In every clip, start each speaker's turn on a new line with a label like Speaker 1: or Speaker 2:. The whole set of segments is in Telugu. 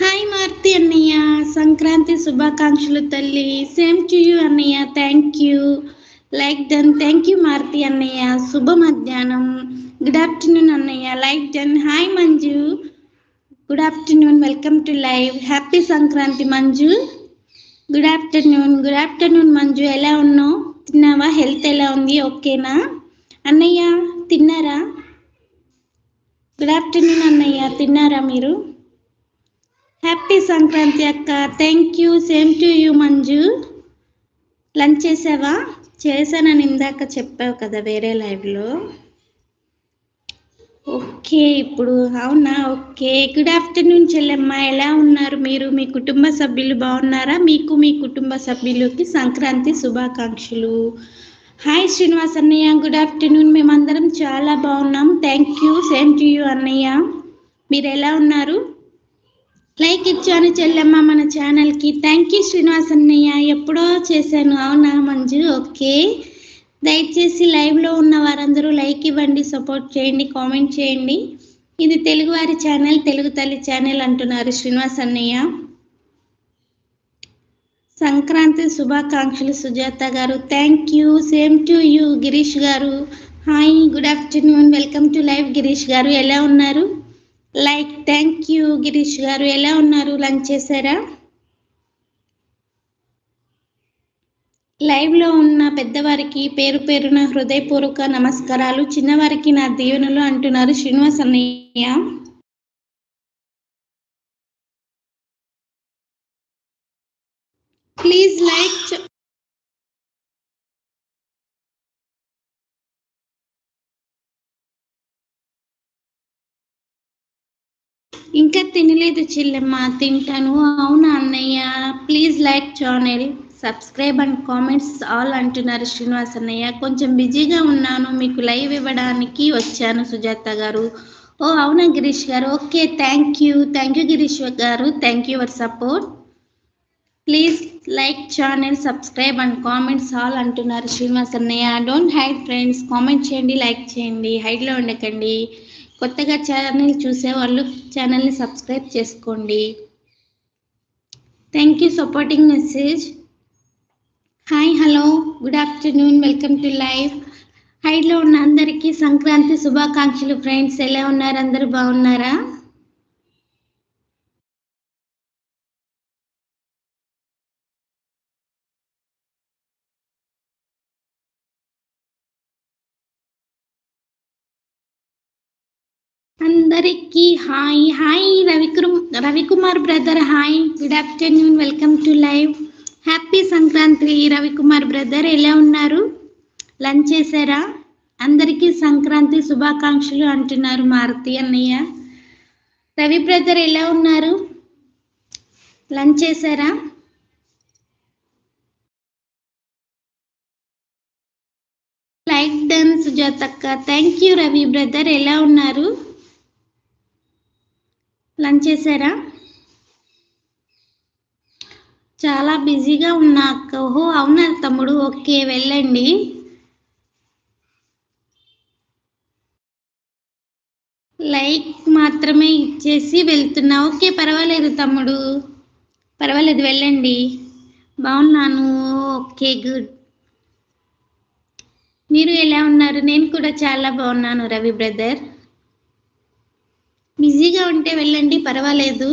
Speaker 1: హాయ్ మార్తి అన్నయ్య. సంక్రాంతి శుభాకాంక్షలు తల్లి. సేమ్ టు యూ అన్నయ్య. Thank you like done thank you Marthi అన్నయ్య. శుభ మధ్యాహ్నం. గుడ్ ఆఫ్టర్నూన్ అన్నయ్య. Like done hi Manju good afternoon welcome to live happy Sankranti Manju good afternoon good afternoon Manju ఎలా ఉన్నావు? తిన్నావా? హెల్త్ ఎలా ఉంది? ఓకేనా అన్నయ్య తిన్నారా? గుడ్ ఆఫ్టర్నూన్ అన్నయ్య. తిన్నారా మీరు? హ్యాపీ సంక్రాంతి అక్క. Thank you same to you Manju. Lunch చేసావా? చేశానని ఇందాక చెప్పావు కదా వేరే లైవ్లో ఓకే ఇప్పుడు అవునా? ఓకే గుడ్ ఆఫ్టర్నూన్ చెల్లెమ్మ. ఎలా ఉన్నారు మీరు? మీ కుటుంబ సభ్యులు బాగున్నారా? మీకు మీ కుటుంబ సభ్యులకి సంక్రాంతి శుభాకాంక్షలు. హాయ్ శ్రీనివాస్ అన్నయ్య. గుడ్ ఆఫ్టర్నూన్ మేమందరం చాలా బాగున్నాం. Thank you same to you అన్నయ్య. మీరు ఎలా ఉన్నారు? లైక్ ఇచ్చాను చెల్లెమ్మ మన ఛానల్కి. థ్యాంక్ యూ శ్రీనివాస్ అన్నయ్య. ఎప్పుడో చేశాను. అవునా మంజు? ఓకే. దయచేసి లైవ్లో ఉన్న వారందరూ లైక్ ఇవ్వండి సపోర్ట్ చేయండి కామెంట్ చేయండి. ఇది తెలుగువారి ఛానల్ తెలుగు తల్లి ఛానల్ అంటున్నారు శ్రీనివాస్ అన్నయ్య. సంక్రాంతి శుభాకాంక్షలు Sujatha garu. Thank you same to you Girish garu. Hi good afternoon welcome to live Girish garu. ఎలా ఉన్నారు? Like thank you Girish garu. ఎలా ఉన్నారు? లంచ్ చేశారా? లైవ్లో ఉన్న పెద్దవారికి పేరు పేరున హృదయపూర్వక నమస్కారాలు. చిన్నవారికి నా దీవెనలు అంటున్నారు శ్రీనివాస్ అన్నయ్య ప్లీజ్ లైక్ లేదు చెల్లెమ్మ తింటాను. అవునా అన్నయ్య? Please like channel subscribe and comments all అంటున్నారు శ్రీనివాస్ అన్నయ్య. కొంచెం బిజీగా ఉన్నాను మీకు లైవ్ ఇవ్వడానికి వచ్చాను సుజాత గారు. ఓ అవునా Girish garu? Okay thank you thank you Girish garu. Thank you for support please like channel subscribe and comments all అంటున్నారు శ్రీనివాస్ అన్నయ్య. డోంట్ హైడ్ ఫ్రెండ్స్ కామెంట్ చేయండి లైక్ చేయండి. హైడ్లో ఉండకండి. కొత్తగా ఛానల్ చూసేవాళ్ళు ఛానల్ని సబ్స్క్రైబ్ చేసుకోండి. Thank you supporting message hi hello good afternoon welcome to live హైడ్లో ఉన్న అందరికీ సంక్రాంతి శుభాకాంక్షలు ఫ్రెండ్స్ ఎలా ఉన్నారు? అందరూ బాగున్నారా? అందరికీ hi. Hi రవికుర్ Ravikumar brother hi. Good afternoon welcome to live. Happy Sankranti Ravikumar brother ఎలా ఉన్నారు? లంచ్ చేశారా? అందరికీ సంక్రాంతి శుభాకాంక్షలు అంటున్నారు మారుతి అన్నయ్య. రవి బ్రదర్ ఎలా ఉన్నారు? లంచ్ చేశారా? లైక్ డన్ సుజాతక్క. థ్యాంక్ యూ రవి బ్రదర్ ఎలా ఉన్నారు? లంచ్ చేశారా? చాలా బిజీగా ఉన్నా అక్క. ఓహో అవునా తమ్ముడు? ఓకే వెళ్ళండి. లైక్ మాత్రమే ఇచ్చేసి వెళ్తున్నా. ఓకే పర్వాలేదు తమ్ముడు. పర్వాలేదు వెళ్ళండి. బాగున్నాను. Okay good. మీరు ఎలా ఉన్నారు? నేను కూడా చాలా బాగున్నాను రవి బ్రదర్. బిజీగా ఉంటే వెళ్ళండి పర్వాలేదు.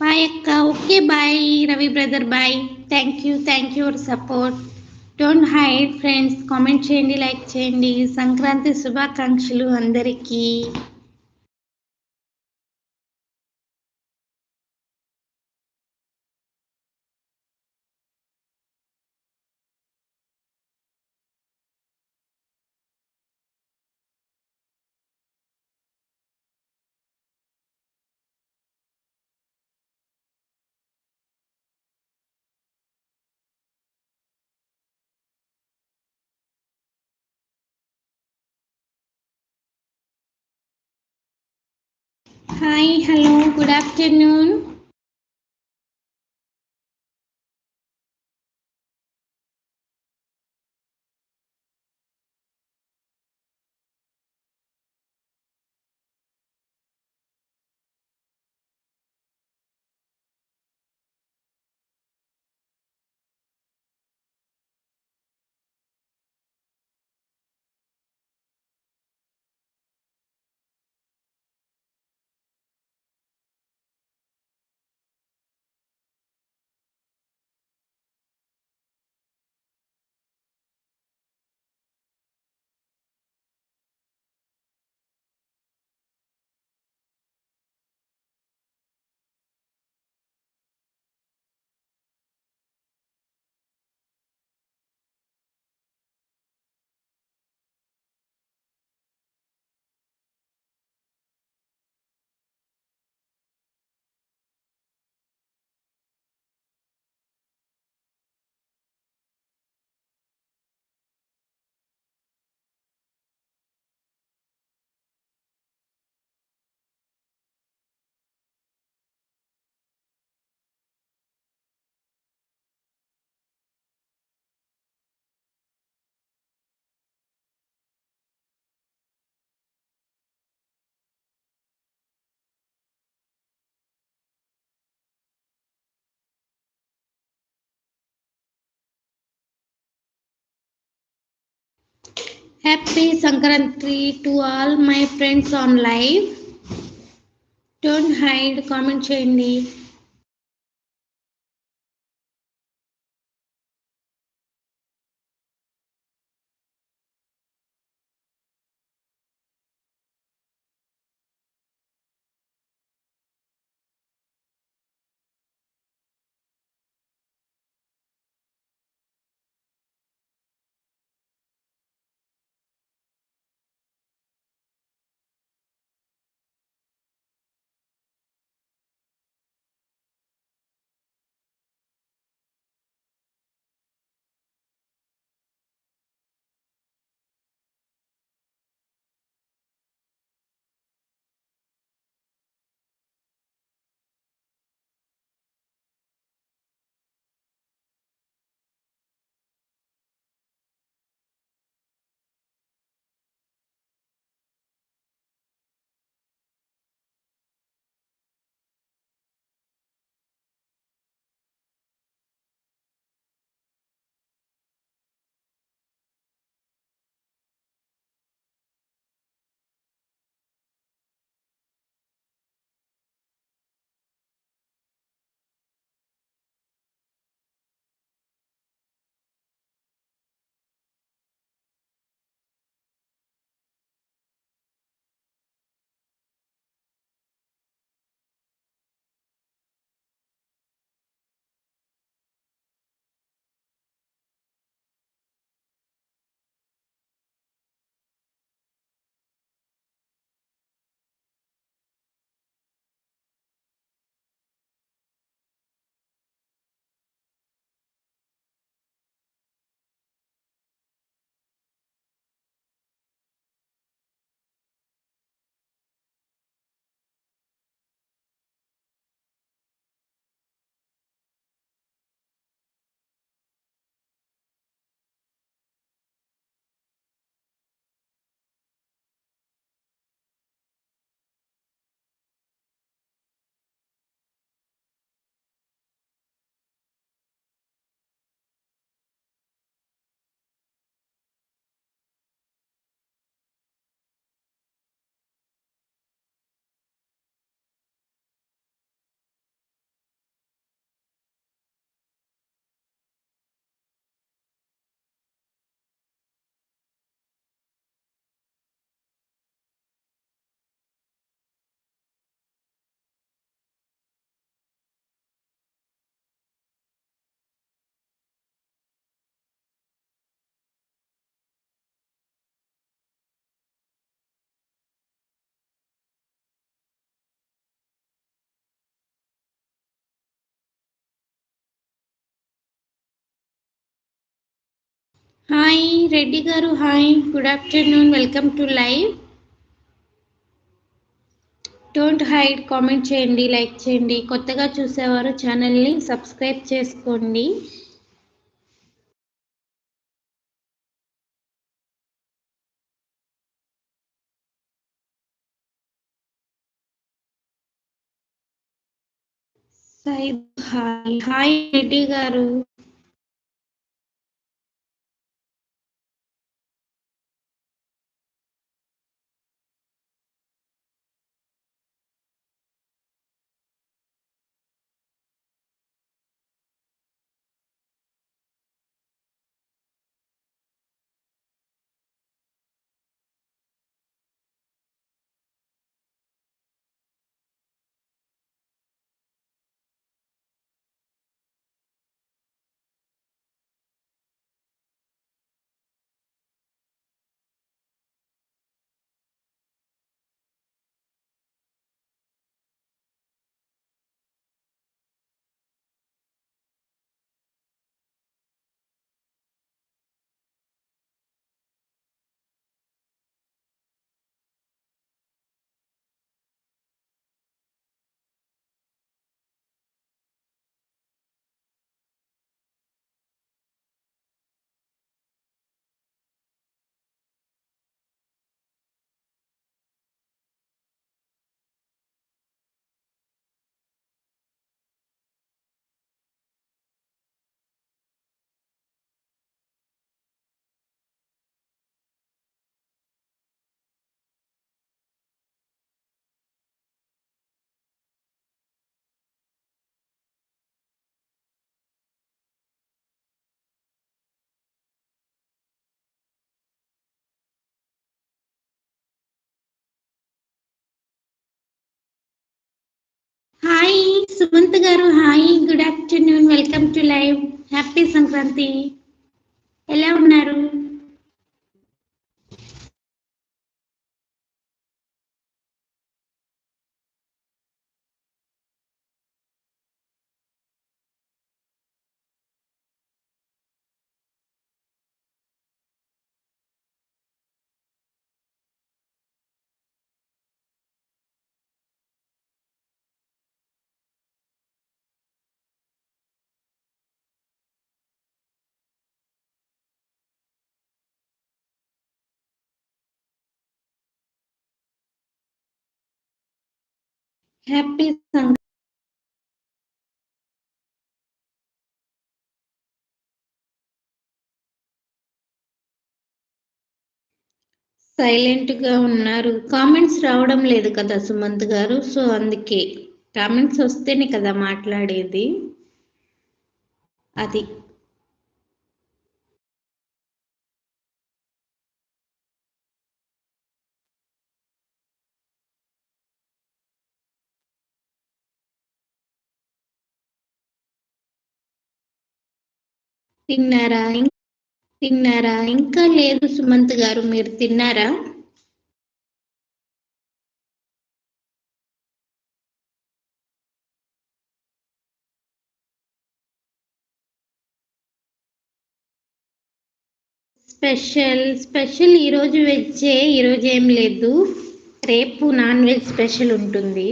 Speaker 1: బాయ్ అక్క. Okay bye. Ravi brother bye. Thank you thank you for support don't hide friends comment చేయండి లైక్ చేయండి. సంక్రాంతి శుభాకాంక్షలు అందరికీ. Hi hello good afternoon Happy Sankranti to all my friends on live. Don't hide, comment, Chandi. Hi Reddy garu. Hi good afternoon welcome to live don't hide comment చేయండి లైక్ చేయండి. కొత్తగా చూసేవారు ఛానల్ని సబ్స్క్రైబ్ చేసుకోండి. Said hi hi Reddy garu. Sumanth garu hi good afternoon welcome to live happy Sankranti. ఎలా ఉన్నారు? హ్యాపీ సంక్రాంతి సైలెంట్గా ఉన్నారు. కామెంట్స్ రావడం లేదు కదా సుమంత్ గారు. సో అందుకే. కామెంట్స్ వస్తేనే కదా మాట్లాడేది. అది. తిన్నారా? తిన్నారా? ఇంకా లేదు సుమంత్ గారు మీరు తిన్నారా? స్పెషల్ స్పెషల్ ఈరోజు వెజ్జే ఈరోజు ఏం లేదు. రేపు నాన్ వెజ్ స్పెషల్ ఉంటుంది.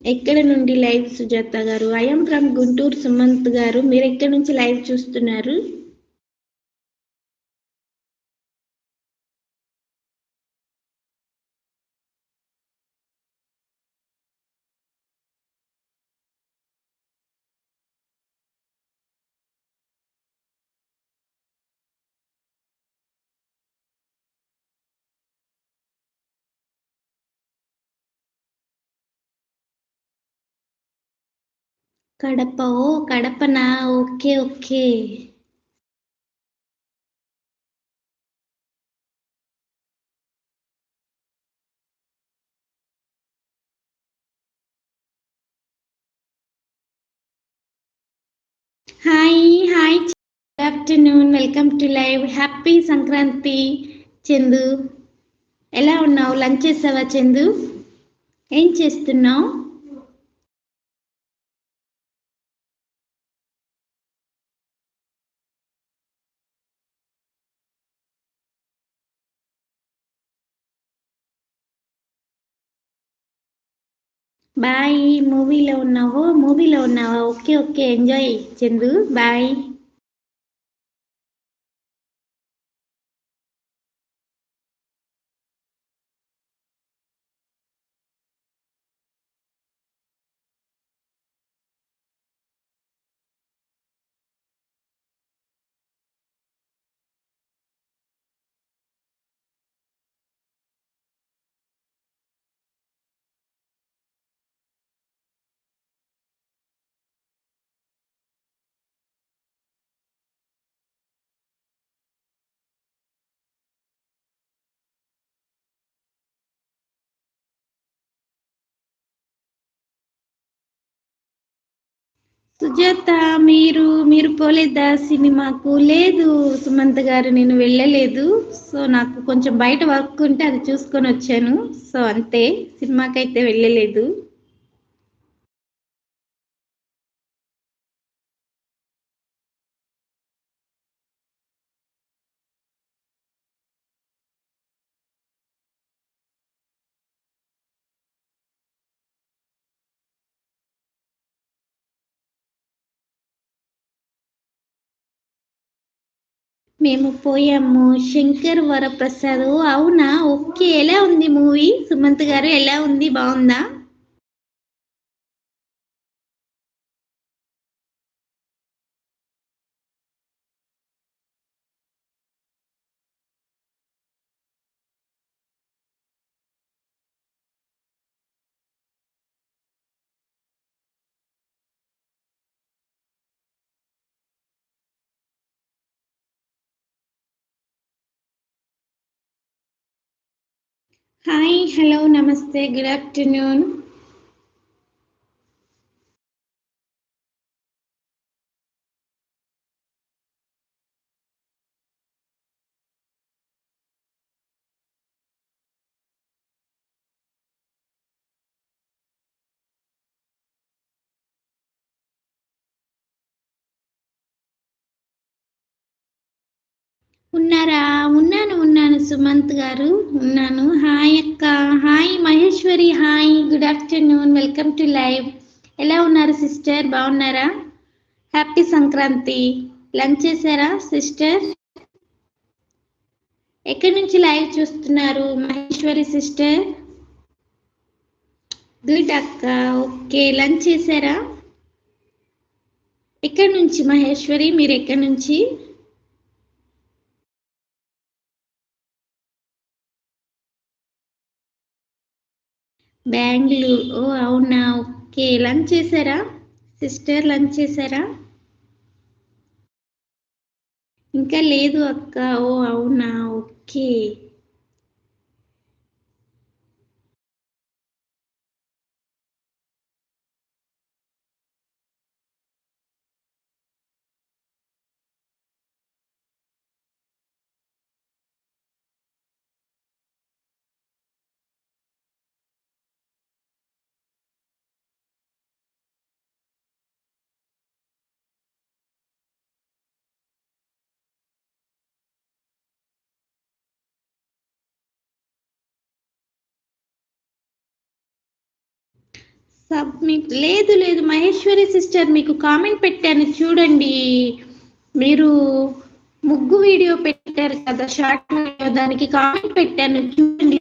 Speaker 1: ఎక్కడ నుండి లైవ్ సుజాత గారు? ఐఎమ్ ఫ్రమ్ గుంటూరు సుమంత్ గారు. మీరు ఎక్కడి నుంచి లైవ్ చూస్తున్నారు? కడప. ఓ కడపనా okay okay. Hi hi. Good afternoon. Welcome to live happy Sankranti. Chandu ఎలా ఉన్నావు? లంచ్ చేసావా చందు? ఏం చేస్తున్నావు? బాయ్ మూవీలో ఉన్నావు మూవీలో ఉన్నావా okay okay enjoy Chandu bye Sujatha మీరు మీరు పోలేదా? సినిమాకు లేదు సుమంత్ గారు నేను వెళ్ళలేదు. సో నాకు కొంచెం బయట వర్క్ ఉంటే అది చూసుకొని వచ్చాను. సో అంతే. సినిమాకైతే వెళ్ళలేదు. మేము పోయాము. శంకర్ వరప్రసాద్. అవునా? ఓకే. ఎలా ఉంది మూవీ? సుమంత్ గారు ఎలా ఉంది? బాగుందా? హాయ్ హలో నమస్తే గుడ్ ఆఫ్టర్నూన్ ఉన్నారా? ఉన్నాను ఉన్నాను సుమంత్ గారు ఉన్నాను. హాయ్ అక్క. Hi Maheshwari hi. Good afternoon welcome to live ఎలా ఉన్నారు సిస్టర్? బాగున్నారా? హ్యాపీ సంక్రాంతి. లంచ్ చేశారా సిస్టర్? ఎక్కడి నుంచి లైవ్ చూస్తున్నారు మహేశ్వరి సిస్టర్? గుడ్ అక్క. ఓకే లంచ్ చేశారా? ఎక్కడి నుంచి మహేశ్వరి? మీరు ఎక్కడి నుంచి? బెంగళూరు. ఓ అవునా? ఓకే. లంచ్ చేశారా? సిస్టర్ లంచ్ చేశారా? ఇంకా లేదు అక్క. ఓ అవునా? ఓకే. సబ్మిట్ లేదు లేదు మహేశ్వరి సిస్టర్ మీకు కామెంట్ పెట్టాను చూడండి. మీరు ముగ్గు వీడియో పెట్టారు కదా షార్ట్ వీడియో దానికి కామెంట్ పెట్టాను చూడండి.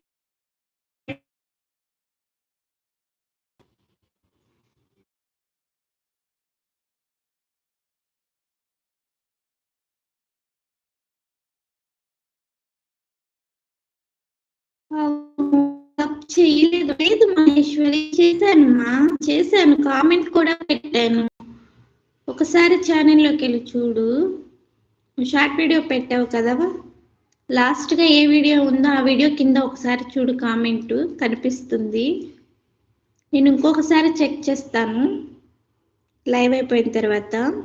Speaker 1: చేశాను చేశానమ్మా చేశాను. కామెంట్ కూడా పెట్టాను. ఒకసారి ఛానల్లోకి వెళ్ళి చూడు. షార్ట్ వీడియో పెట్టావు కదా లాస్ట్గా ఏ వీడియో ఉందో ఆ వీడియో కింద ఒకసారి చూడు కామెంట్. కనిపిస్తుంది. నేను ఇంకొకసారి చెక్ చేస్తాను. లైవ్ అయిపోయిన తర్వాత.